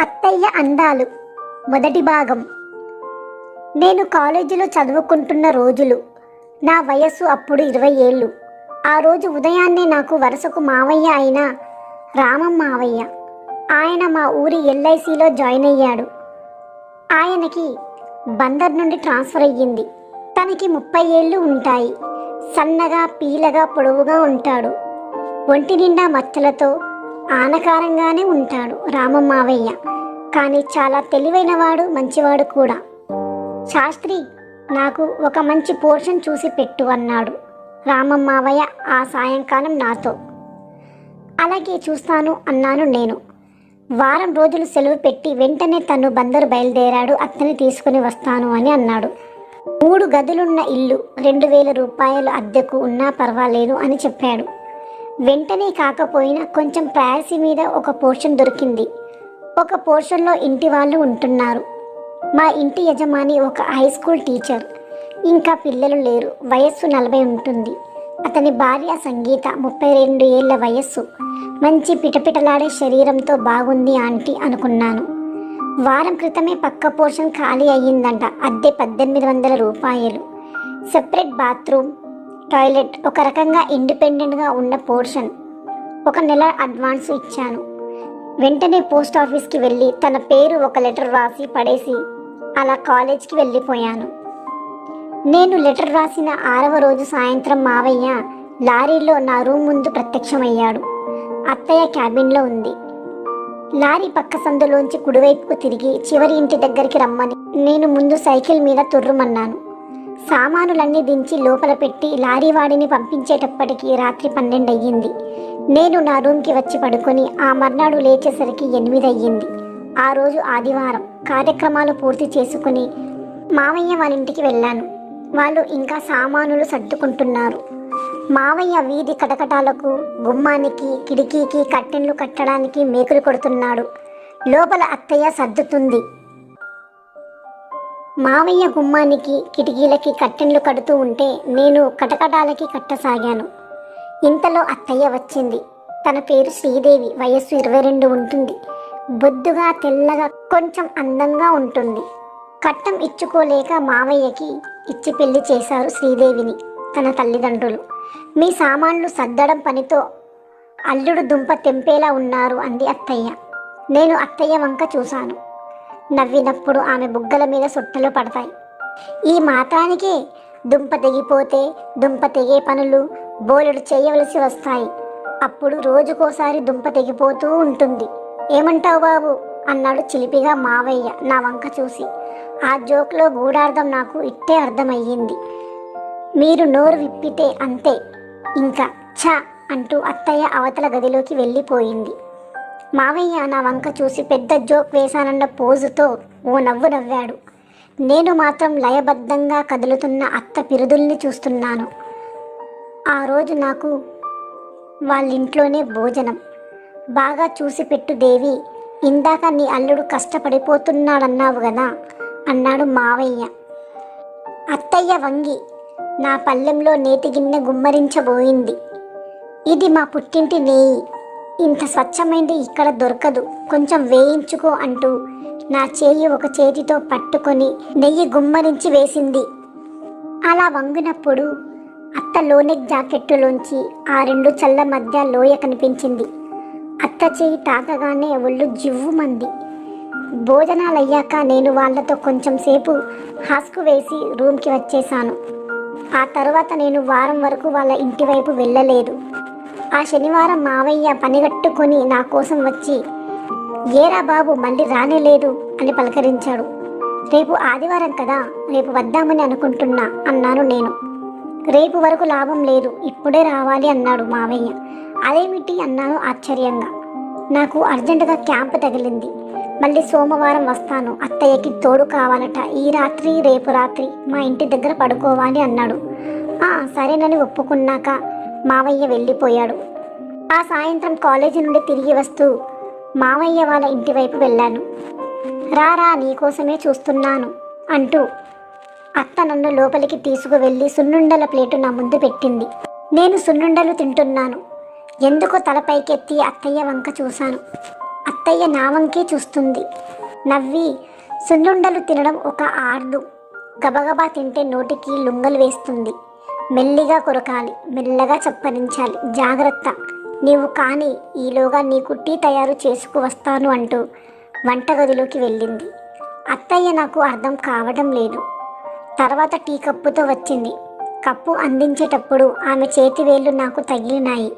అత్తయ్య అందాలు. మొదటి భాగం. నేను కాలేజీలో చదువుకుంటున్న రోజులు. నా వయస్సు అప్పుడు ఇరవై ఏళ్ళు. ఆ రోజు ఉదయాన్నే నాకు వరుసకు మావయ్య అయిన రామం మావయ్య. ఆయన మా ఊరి ఎల్ఐసిలో జాయిన్ అయ్యాడు. ఆయనకి బందర్ నుండి ట్రాన్స్ఫర్ అయ్యింది. తనకి ముప్పై ఏళ్ళు ఉంటాయి. సన్నగా పీలగా పొడవుగా ఉంటాడు. ఒంటి నిండా మచ్చలతో ఆనకారంగానే ఉంటాడు రామ మావయ్య. కానీ చాలా తెలివైనవాడు మంచివాడు కూడా. శాస్త్రి నాకు ఒక మంచి పోర్షన్ చూసి పెట్టు అన్నాడు రామమ్మావయ్య ఆ సాయంకాలం నాతో. అలాగే చూస్తాను అన్నాను నేను. వారం రోజులు సెలవు పెట్టి వెంటనే తను బందరు బయలుదేరాడు అతని తీసుకుని వస్తాను అని అన్నాడు. మూడు గదులున్న ఇల్లు రెండు వేల రూపాయలు అద్దెకు ఉన్నా పర్వాలేదు అని చెప్పాడు. వెంటనే కాకపోయినా కొంచెం ప్రయాసి మీద ఒక పోర్షన్ దొరికింది. ఒక పోర్షన్లో ఇంటి వాళ్ళు ఉంటున్నారు. మా ఇంటి యజమాని ఒక హై స్కూల్ టీచర్. ఇంకా పిల్లలు లేరు. వయస్సు నలభై ఉంటుంది. అతని భార్య సంగీత ముప్పై రెండు ఏళ్ళ వయస్సు. మంచి పిటపిటలాడే శరీరంతో బాగుంది ఆంటీ అనుకున్నాను. వారం క్రితమే పక్క పోర్షన్ ఖాళీ అయ్యిందంట. అద్దె పద్దెనిమిది వందల రూపాయలు. సెపరేట్ బాత్రూమ్ టాయిలెట్ ఒక రకంగా ఇండిపెండెంట్గా ఉన్న పోర్షన్. ఒక నెల అడ్వాన్స్ ఇచ్చాను. వెంటనే పోస్ట్ ఆఫీస్కి వెళ్ళి తన పేరు ఒక లెటర్ రాసి పడేసి అలా కాలేజ్కి వెళ్ళిపోయాను. నేను లెటర్ రాసిన ఆరవ రోజు సాయంత్రం మావయ్య లారీలో నా రూమ్ ముందు ప్రత్యక్షమయ్యాడు. అత్తయ్య క్యాబిన్లో ఉంది. లారీ పక్క సందులోంచి కుడివైపుకు తిరిగి చివరి ఇంటి దగ్గరికి రమ్మని నేను ముందు సైకిల్ మీద తుర్రుమన్నాను. సామానులన్నీ దించి లోపల పెట్టి లారీ వాడిని పంపించేటప్పటికి రాత్రి పన్నెండు అయ్యింది నేను నా రూమ్కి వచ్చి పడుకొని ఆ మర్నాడు లేచేసరికి ఎనిమిది అయ్యింది ఆ రోజు ఆదివారం కార్యక్రమాలు పూర్తి చేసుకుని మావయ్య వాళ్ళ ఇంటికి వెళ్ళాను. వాళ్ళు ఇంకా సామానులు సర్దుకుంటున్నారు. మావయ్య వీధి కటకటాలకు గుమ్మానికి కిటికీకి కట్టెన్లు కట్టడానికి మేకులు కొడుతున్నాడు. లోపల అత్తయ్య సర్దుతుంది. మావయ్య గుమ్మానికి కిటికీలకి కట్టెన్లు కడుతూ ఉంటే నేను కటకటాలకి కట్టసాగాను. ఇంతలో అత్తయ్య వచ్చింది. తన పేరు శ్రీదేవి వయస్సు ఇరవై రెండు ఉంటుంది. బొద్దుగా తెల్లగా కొంచెం అందంగా ఉంటుంది. కట్టం ఇచ్చుకోలేక మావయ్యకి ఇచ్చి పెళ్ళి చేశారు శ్రీదేవిని తన తల్లిదండ్రులు. మీ సామాన్లు సర్దడం పనితో అల్లుడు దుంప తెంపేలా ఉన్నారు అంది అత్తయ్య. నేను అత్తయ్య వంక చూశాను. నవ్వినప్పుడు ఆమె బుగ్గల మీద సుట్టలు పడతాయి. ఈ మాత్రానికే దుంప తెగిపోతే దుంప తెగే పనులు బోలెడు చేయవలసి వస్తాయి. అప్పుడు రోజుకోసారి దుంప తెగిపోతూ ఉంటుంది. ఏమంటావు బాబు? అన్నాడు చిలిపిగా మావయ్య నా వంక చూసి. ఆ జోక్లో గూఢార్థం నాకు ఇట్టే అర్థమయ్యింది. మీరు నోరు విప్పితే అంతే. ఇంకా ఛ అంటూ అత్తయ్య అవతల గదిలోకి వెళ్ళిపోయింది. మావయ్య నా వంక చూసి పెద్ద జోక్ వేశానన్న పోజుతో ఓ నవ్వు నవ్వాడు. నేను మాత్రం లయబద్ధంగా కదులుతున్న అత్త పిరుదుల్ని చూస్తున్నాను. ఆ రోజు నాకు వాళ్ళింట్లోనే భోజనం. బాగా చూసి పెట్టు దేవి ఇందాక నీ అల్లుడు కష్టపడిపోతున్నాడన్నావు కదా అన్నాడు మావయ్య. అత్తయ్య వంగి నా పల్లెంలో నేతిగిన్నె గుమ్మరించబోయింది. ఇది మా పుట్టింటి నెయ్యి ఇంత స్వచ్ఛమైంది ఇక్కడ దొరకదు. కొంచెం వేయించుకో అంటూ నా చేయి ఒక చేతితో పట్టుకొని నెయ్యి గుమ్మరించి వేసింది. అలా వంగినప్పుడు అత్త లోనెక్ జాకెట్టులోంచి ఆ రెండు చల్ల మధ్య లోయ కనిపించింది. అత్త చేయి తాకగానే ఒళ్ళు జివ్వుమంది. భోజనాలయ్యాక నేను వాళ్ళతో కొంచెం సేపు హాస్కు వేసి రూమ్కి వచ్చేసాను ఆ తర్వాత నేను వారం వరకు వాళ్ళ ఇంటి వైపు వెళ్ళలేదు. ఆ శనివారం మావయ్య పనిగట్టుకొని నా కోసం వచ్చి ఏరా బాబు మళ్ళీ రానేలేదు అని పలకరించాడు. రేపు ఆదివారం కదా రేపు వద్దామని అనుకుంటున్నా అన్నాను నేను. రేపు వరకు లాభం లేదు ఇప్పుడే రావాలి అన్నాడు మావయ్య. అదేమిటి? అన్నాను ఆశ్చర్యంగా. నాకు అర్జెంటుగా క్యాంప్ తగిలింది. మళ్ళీ సోమవారం వస్తాను. అత్తయ్యకి తోడు కావాలట. ఈ రాత్రి రేపు రాత్రి మా ఇంటి దగ్గర పడుకోవాలి అన్నాడు. సరేనని ఒప్పుకున్నాక మావయ్య వెళ్ళిపోయాడు. ఆ సాయంత్రం కాలేజీ నుండి తిరిగి వస్తూ మావయ్య వాళ్ళ ఇంటి వైపు వెళ్ళాను. రారా నీకోసమే చూస్తున్నాను అంటూ అత్త నన్ను లోపలికి తీసుకువెళ్ళి సున్నుండల ప్లేటు నా ముందు పెట్టింది. నేను సున్నుండలు తింటున్నాను. ఎందుకో తలపైకెత్తి అత్తయ్య వంక చూశాను. అత్తయ్య నా వంకే చూస్తుంది. నవ్వి సున్నుండలు తినడం ఒక ఆర్దు. గబగబా తింటే నోటికి లుంగలు వేస్తుంది. మెల్లిగా కొరకాలి మెల్లగా చప్పరించాలి. జాగ్రత్త. నీవు కాని ఈలోగా నీకు టీ తయారు చేసుకు వస్తాను అంటూ వంటగదిలోకి వెళ్ళింది. అత్తయ్య నాకు అర్థం కావడం లేదు. తర్వాత టీ కప్పుతో వచ్చింది. కప్పు అందించేటప్పుడు ఆమె చేతివేళ్ళు నాకు తగిలినాయి.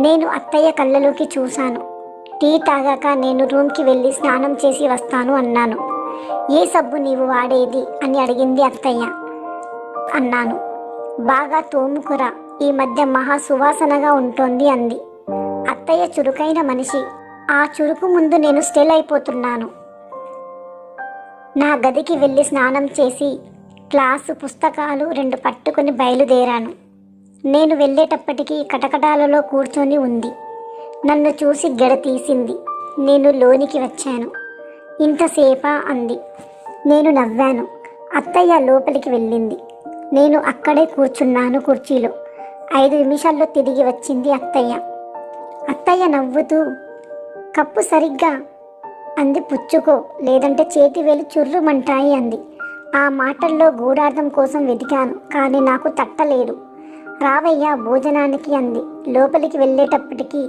నేను అత్తయ్య కళ్ళలోకి చూశాను. టీ తాగాక నేను రూమ్కి వెళ్ళి స్నానం చేసి వస్తాను అన్నాను. ఏ సబ్బు నీవు వాడేది? అని అడిగింది అత్తయ్య. అన్నాను. బాగా తోముకురా. ఈ మధ్య మహా సువాసనగా ఉంటుంది అంది. అత్తయ్య చురుకైన మనిషి. ఆ చురుకు ముందు నేను స్టెల్ అయిపోతున్నాను. నా గదికి వెళ్ళి స్నానం చేసి క్లాసు పుస్తకాలు రెండు పట్టుకొని బయలుదేరాను. నేను వెళ్ళేటప్పటికీ కటకటాలలో కూర్చొని ఉంది. నన్ను చూసి గెడ తీసింది. నేను లోనికి వచ్చాను. ఇంతసేపా అంది. నేను నవ్వాను. అత్తయ్య లోపలికి వెళ్ళింది. నేను అక్కడే కూర్చున్నాను కుర్చీలో. ఐదు నిమిషాల్లో తిరిగి వచ్చింది అత్తయ్య. అత్తయ్య నవ్వుతూ కప్పు సరిగ్గా అంది పుచ్చుకో లేదంటే చేతి వేలు చుర్రుమంటాయి అంది. ఆ మాటల్లో గూఢార్థం కోసం వెతికాను కానీ నాకు తట్టలేదు. రావయ్య భోజనానికి అంది. లోపలికి వెళ్ళేటప్పటికి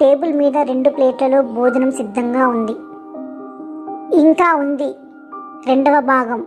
టేబుల్ మీద రెండు ప్లేట్లలో భోజనం సిద్ధంగా ఉంది. ఇంకా ఉంది రెండవ భాగం.